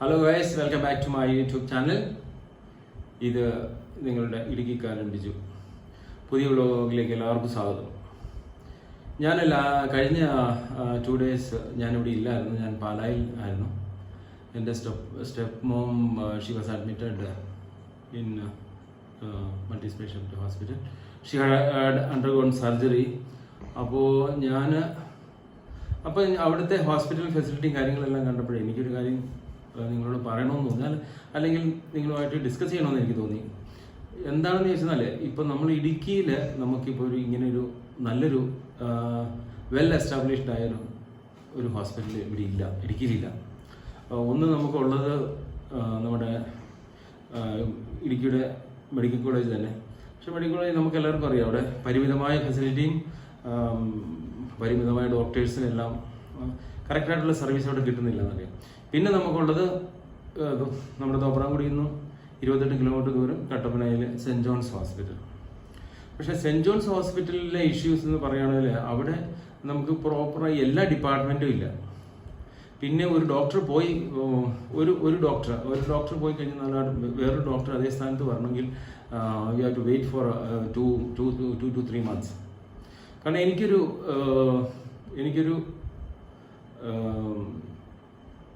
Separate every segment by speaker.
Speaker 1: Hello guys welcome back to my YouTube channel ഇത് നിങ്ങളുടെ ഇടുക്കിക്കാരൻ ബിജു. പുതിയ വ്ലോഗിലേക്ക് എല്ലാവർക്കും സ്വാഗതം. ഞാനല്ല കഴിഞ്ഞ ടു ഡേയ്സ് ഞാനിവിടെ ഇല്ലായിരുന്നു. ഞാൻ പാലായിൽ ആയിരുന്നു. എന്റെ step step mom she was admitted in multi speciality hospital she had undergone surgery അപ്പോൾ ഞാൻ അപ്പോൾ അവിടുത്തെ ഹോസ്പിറ്റൽ ഫെസിലിറ്റിയും കാര്യങ്ങളെല്ലാം കണ്ടപ്പോഴേ എനിക്കൊരു കാര്യം നിങ്ങളോട് പറയണമെന്ന് തോന്നി. അല്ലെങ്കിൽ നിങ്ങളുമായിട്ട് ഡിസ്കസ് ചെയ്യണമെന്ന് എനിക്ക് തോന്നി. എന്താണെന്ന് ചോദിച്ചാൽ ഇപ്പം നമ്മൾ ഇടുക്കിയിൽ നമുക്കിപ്പോൾ ഒരു ഇങ്ങനെ ഒരു നല്ലൊരു വെൽ എസ്റ്റാബ്ലിഷ്ഡ് ആയ ഒരു ഹോസ്പിറ്റൽ ഇവിടെ ഇല്ല ഇടുക്കിയിലില്ല ഒന്ന് നമുക്കുള്ളത് നമ്മുടെ ഇടുക്കിയുടെ മെഡിക്കൽ കോളേജ് തന്നെ. പക്ഷെ മെഡിക്കൽ കോളേജ് നമുക്ക് എല്ലാവർക്കും അറിയാം. അവിടെ പരിമിതമായ ഫെസിലിറ്റിയും പരിമിതമായ ഡോക്ടേഴ്സിനെല്ലാം കറക്റ്റായിട്ടുള്ള സർവീസ് അവിടെ കിട്ടുന്നില്ല എന്നറിയാം പിന്നെ നമുക്കുള്ളത് നമ്മുടെ തോപ്രാംകുടിയിൽ നിന്നും ഇരുപത്തെട്ട് കിലോമീറ്റർ ദൂരം കട്ടപ്പനയിൽ സെന്റ് ജോൺസ് ഹോസ്പിറ്റൽ പക്ഷെ സെന്റ് ജോൺസ് ഹോസ്പിറ്റലിലെ ഇഷ്യൂസ് എന്ന് പറയുകയാണെങ്കിൽ അവിടെ നമുക്ക് പ്രോപ്പറായി എല്ലാ ഡിപ്പാർട്ട്മെന്റും ഇല്ല. പിന്നെ ഒരു ഡോക്ടർ പോയി ഒരു ഒരു ഡോക്ടർ ഒരു ഡോക്ടർ പോയി കഴിഞ്ഞാൽ നല്ല വേറൊരു ഡോക്ടർ അതേ സ്ഥാനത്ത് വരണമെങ്കിൽ you have to wait for two two two two three months കാരണം എനിക്കൊരു എനിക്കൊരു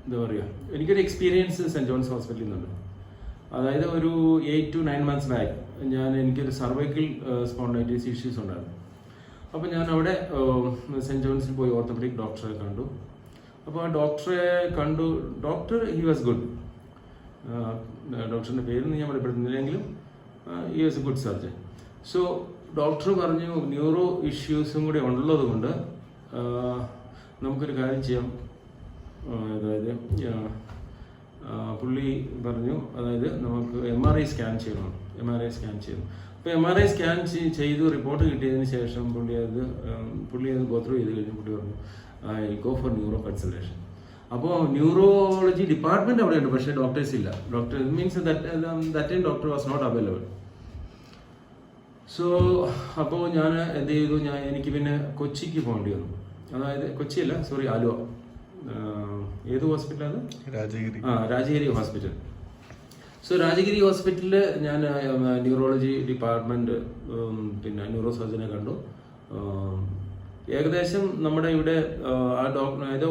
Speaker 1: എന്താ പറയുക എനിക്കൊരു എക്സ്പീരിയൻസ് സെന്റ് ജോൺസ് ഹോസ്പിറ്റലിൽ നിന്നുണ്ട്. അതായത് ഒരു eight to nine months back ഞാൻ എനിക്കൊരു സർവൈക്കൽ സ്പോണ്ടൈറ്റിസ് ഇഷ്യൂസ് ഉണ്ടായിരുന്നു. അപ്പോൾ ഞാൻ അവിടെ സെന്റ് ജോൺസിൽ പോയി ഓർത്തോപെഡിക് ഡോക്ടറെ കണ്ടു. അപ്പോൾ ആ ഡോക്ടറെ കണ്ടു. ഡോക്ടർ ഹി വാസ് ഗുഡ് ഡോക്ടറിന്റെ പേരൊന്നും ഞാൻ വെളിപ്പെടുത്തുന്നില്ലെങ്കിലും he was a good surgeon so doctor പറഞ്ഞു ന്യൂറോ ഇഷ്യൂസും കൂടി ഉള്ളത് കൊണ്ട് ആ, നമുക്കൊരു കാര്യം ചെയ്യാം. അതായത് പുള്ളി പറഞ്ഞു അതായത് നമുക്ക് എം ആർ ഐ സ്കാൻ ചെയ്യണം. എം ആർ ഐ സ്കാൻ ചെയ്യണം. അപ്പോൾ എം ആർ ഐ സ്കാൻ ചെയ്തു റിപ്പോർട്ട് കിട്ടിയതിന് ശേഷം പുള്ളി അത് പുള്ളി അത് ഗോത്രൂ ചെയ്ത് കഴിഞ്ഞ് പുള്ളി പറഞ്ഞു I go for neuro consultation അപ്പോൾ ന്യൂറോളജി ഡിപ്പാർട്ട്മെന്റ് അവിടെയുണ്ട് പക്ഷേ ഡോക്ടേഴ്സ് ഇല്ല. Doctor means that doctor was not available so അപ്പോൾ ഞാൻ എന്ത് ചെയ്തു ഞാൻ എനിക്ക് പിന്നെ കൊച്ചിക്ക് പോകേണ്ടി വന്നു. അതായത് കൊച്ചിയല്ല സോറി ആലുവ. ഏത് ഹോസ്പിറ്റലാണ്
Speaker 2: രാജഗിരി.
Speaker 1: ആ രാജഗിരി ഹോസ്പിറ്റൽ സോ രാജഗിരി ഹോസ്പിറ്റലിൽ ഞാൻ ന്യൂറോളജി ഡിപ്പാർട്ട്മെന്റ് പിന്നെ ന്യൂറോ സർജനെ കണ്ടു ഏകദേശം നമ്മുടെ ഇവിടെ ആ, ഡോക്ടർ ഏതോ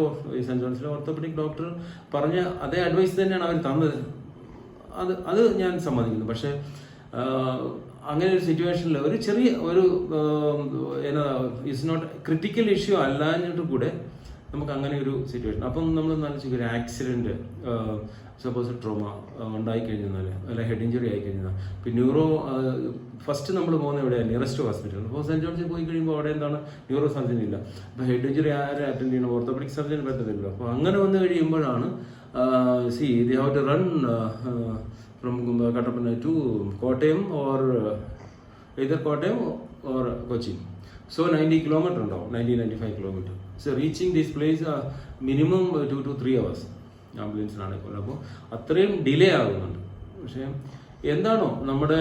Speaker 1: സെന്റ് ജോൺസിലെ ഓർത്തോപെഡിക് ഡോക്ടർ പറഞ്ഞ അതേ അഡ്വൈസ് തന്നെയാണ് അവർ തന്നത്. അത് അത് ഞാൻ സമ്മതിക്കുന്നു. പക്ഷേ അങ്ങനെ ഒരു സിറ്റുവേഷനിൽ ഒരു ചെറിയ ഒരു എന്നാ ഇറ്റ്സ് നോട്ട് ക്രിട്ടിക്കൽ ഇഷ്യൂ അല്ലാഞ്ഞിട്ട് കൂടെ നമുക്ക് അങ്ങനെ ഒരു സിറ്റുവേഷൻ അപ്പം നമ്മൾ നല്ല ഒരു ആക്സിഡന്റ് സപ്പോസ് ട്രോമ ഉണ്ടായി കഴിഞ്ഞാൽ അല്ല ഹെഡ് ഇഞ്ചുറി ആയി കഴിഞ്ഞാൽ. പിന്നെ ന്യൂറോ ഫസ്റ്റ് നമ്മൾ പോകുന്ന എവിടെ നിയറസ്റ്റ് ഹോസ്പിറ്റൽ അപ്പോൾ സെന്റ് ജോൺസിൽ പോയി കഴിയുമ്പോൾ അവിടെ എന്താണ്? ന്യൂറോ സർജൻ ഇല്ല. അപ്പോൾ ഹെഡ് ഇഞ്ചുറി ആരും അറ്റൻഡ് ചെയ്യണം? ഓർത്തോപെഡിക് സർജൻ പറ്റത്തില്ല അപ്പോൾ അങ്ങനെ വന്നു കഴിയുമ്പോഴാണ് see they have to run from Kattappana to Kottayam or either Kottayam or Kochi so ninety kilometre ഉണ്ടാവും ninety ninety five kilometre so reaching this place minimum two two three hours ആംബുലൻസിനാണെങ്കിൽ അപ്പോൾ അത്രയും delay ആകുന്നുണ്ട് പക്ഷേ എന്താണോ നമ്മുടെ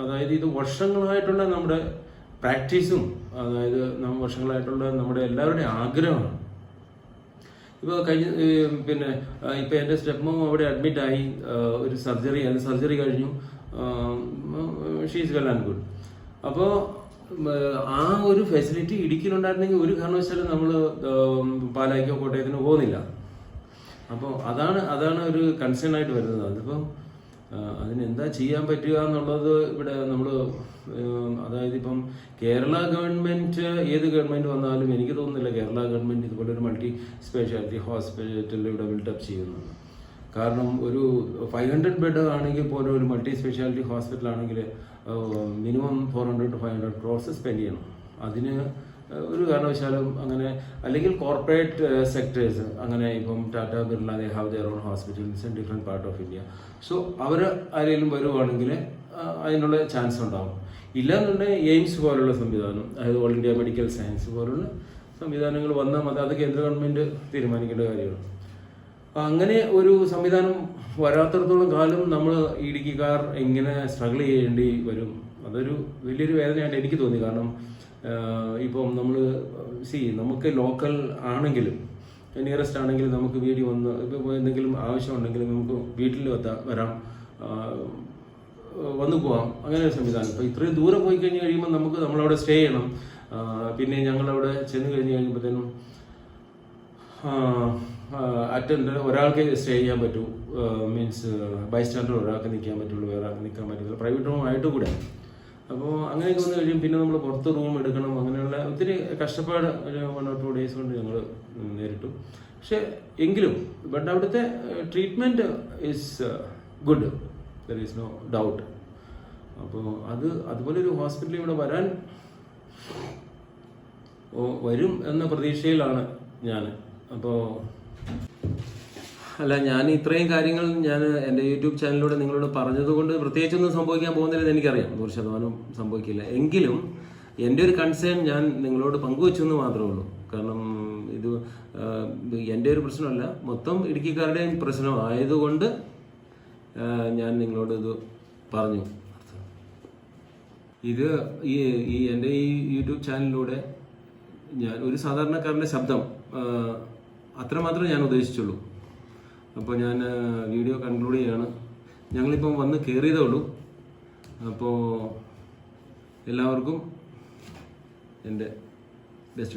Speaker 1: അതായത് ഇത് വർഷങ്ങളായിട്ടുള്ള നമ്മുടെ പ്രാക്ടീസും അതായത് വർഷങ്ങളായിട്ടുള്ള നമ്മുടെ എല്ലാവരുടെയും ആഗ്രഹമാണ് ഇപ്പോൾ കഴിഞ്ഞ പിന്നെ ഇപ്പോൾ ഇപ്പൊ എന്റെ സ്റ്റെപ്പ് അവിടെ അഡ്മിറ്റായി ഒരു സർജറി അത് സർജറി കഴിഞ്ഞു. ഷീസ് വെൽ ആൻഡ് ഗുഡ് അപ്പോൾ ആ ഒരു ഫെസിലിറ്റി ഇടുക്കിയിലുണ്ടായിരുന്നെങ്കിൽ ഒരു കാരണവശാലും നമ്മൾ പാലായിക്കോ കോട്ടയത്തിനോ പോകുന്നില്ല. അപ്പോൾ അതാണ് അതാണ് ഒരു കൺസേൺ ആയിട്ട് വരുന്നത്. അതിപ്പം ആ, അതിന് എന്താ ചെയ്യാൻ പറ്റുക എന്നുള്ളത് ഇവിടെ നമ്മൾ അതായത് ഇപ്പം കേരള ഗവൺമെന്റ് ഏത് ഗവൺമെന്റ് വന്നാലും എനിക്ക് തോന്നുന്നില്ല കേരള ഗവൺമെന്റ് ഇതുപോലെ ഒരു മൾട്ടി സ്പെഷ്യാലിറ്റി ഹോസ്പിറ്റൽ ഇവിടെ ബിൽഡപ്പ് ചെയ്യുന്നത് കാരണം ഒരു ഫൈവ് ഹൺഡ്രഡ് ബെഡ് ആണെങ്കിൽ പോലും ഒരു മൾട്ടി സ്പെഷ്യാലിറ്റി ഹോസ്പിറ്റൽ ആണെങ്കിൽ minimum four hundred to five hundred crores spend ചെയ്യണം. അതിന് ഒരു കാരണവശാലും അങ്ങനെ അല്ലെങ്കിൽ കോർപ്പറേറ്റ് സെക്ടേഴ്സ് അങ്ങനെ ഇപ്പം Tata Birla they have their own hospitals in different part of India so അവർ ആരെങ്കിലും വരുവാണെങ്കിൽ അതിനുള്ള ചാൻസ് ഉണ്ടാകും ഇല്ലാന്നുണ്ടെങ്കിൽ എയിംസ് പോലുള്ള സംവിധാനം അതായത് ഓൾ ഇന്ത്യ മെഡിക്കൽ സയൻസ് പോലുള്ള സംവിധാനങ്ങൾ വന്നാൽ മതി. അത് കേന്ദ്ര ഗവൺമെന്റ് തീരുമാനിക്കേണ്ട കാര്യമാണ്. അങ്ങനെ ഒരു സംവിധാനം വരാത്തിടത്തോളം കാലം നമ്മൾ ഇടുക്കിക്കാർ എങ്ങനെ സ്ട്രഗിൾ ചെയ്യേണ്ടി വരും? അതൊരു വലിയൊരു വേദനയായിട്ട് എനിക്ക് തോന്നി. കാരണം ഇപ്പം നമ്മൾ സി നമുക്ക് ലോക്കൽ ആണെങ്കിലും നിയറസ്റ്റ് ആണെങ്കിലും നമുക്ക് വീട് വന്ന് ഇപ്പോൾ എന്തെങ്കിലും ആവശ്യമുണ്ടെങ്കിൽ നമുക്ക് വീട്ടിൽ എത്താം വരാം. വന്നു പോവാം. അങ്ങനെ ഒരു സംവിധാനം. ഇപ്പോൾ ഇത്രയും ദൂരം പോയി കഴിഞ്ഞ് കഴിയുമ്പോൾ നമുക്ക് നമ്മളവിടെ സ്റ്റേ ചെയ്യണം. പിന്നെ ഞങ്ങളവിടെ ചെന്ന് കഴിഞ്ഞ് കഴിയുമ്പോഴത്തേനും അറ്റൻഡ് ഒരാൾക്ക് സ്റ്റേ ചെയ്യാൻ പറ്റൂ. മീൻസ് ബൈസ്റ്റാൻഡർ ഒരാൾക്ക് നിൽക്കാൻ പറ്റുള്ളൂ വേറെ നിൽക്കാൻ പറ്റില്ല പ്രൈവറ്റ് റൂമായിട്ട് കൂടെ. അപ്പോൾ അങ്ങനെയൊക്കെ വന്നു കഴിയും പിന്നെ നമ്മൾ പുറത്ത് റൂം എടുക്കണം അങ്ങനെയുള്ള ഒത്തിരി കഷ്ടപ്പാട് ഒരു വൺ ഓർ ടു ഡേയ്സ് കൊണ്ട് ഞങ്ങൾ നേരിട്ടു. പക്ഷെ എങ്കിലും ബട്ട് അവിടുത്തെ treatment is good there is no doubt അപ്പോൾ അത് അതുപോലെ ഒരു ഹോസ്പിറ്റലിൽ ഇവിടെ വരാൻ വരും എന്ന പ്രതീക്ഷയിലാണ് ഞാൻ അപ്പോൾ അല്ല ഞാൻ ഇത്രയും കാര്യങ്ങൾ ഞാൻ എന്റെ യൂട്യൂബ് ചാനലിലൂടെ നിങ്ങളോട് പറഞ്ഞതുകൊണ്ട് പ്രത്യേകിച്ചൊന്നും സംഭവിക്കാൻ പോകുന്നില്ലെന്ന് എനിക്കറിയാം. നൂറ് ശതമാനം സംഭവിക്കില്ല. എങ്കിലും എന്റെ ഒരു കൺസേൺ ഞാൻ നിങ്ങളോട് പങ്കുവച്ചു എന്ന് മാത്രമേ ഉള്ളൂ. കാരണം ഇത് എന്റെ ഒരു പ്രശ്നമല്ല. മൊത്തം ഇടുക്കിക്കാരുടെയും പ്രശ്നമായതുകൊണ്ട് ഞാൻ നിങ്ങളോട് ഇത് പറഞ്ഞു. ഇത് ഈ ഈ എന്റെ ഈ യൂട്യൂബ് ചാനലിലൂടെ ഞാൻ ഒരു സാധാരണക്കാരന്റെ ശബ്ദം അത്രമാത്രമേ ഞാൻ ഉദ്ദേശിച്ചുള്ളൂ. അപ്പോൾ ഞാൻ വീഡിയോ കൺക്ലൂഡ് ചെയ്യാണ്. ഞങ്ങളിപ്പം വന്ന് കയറിയതേ ഉള്ളൂ. അപ്പോൾ എല്ലാവർക്കും എന്റെ ബെസ്റ്റ്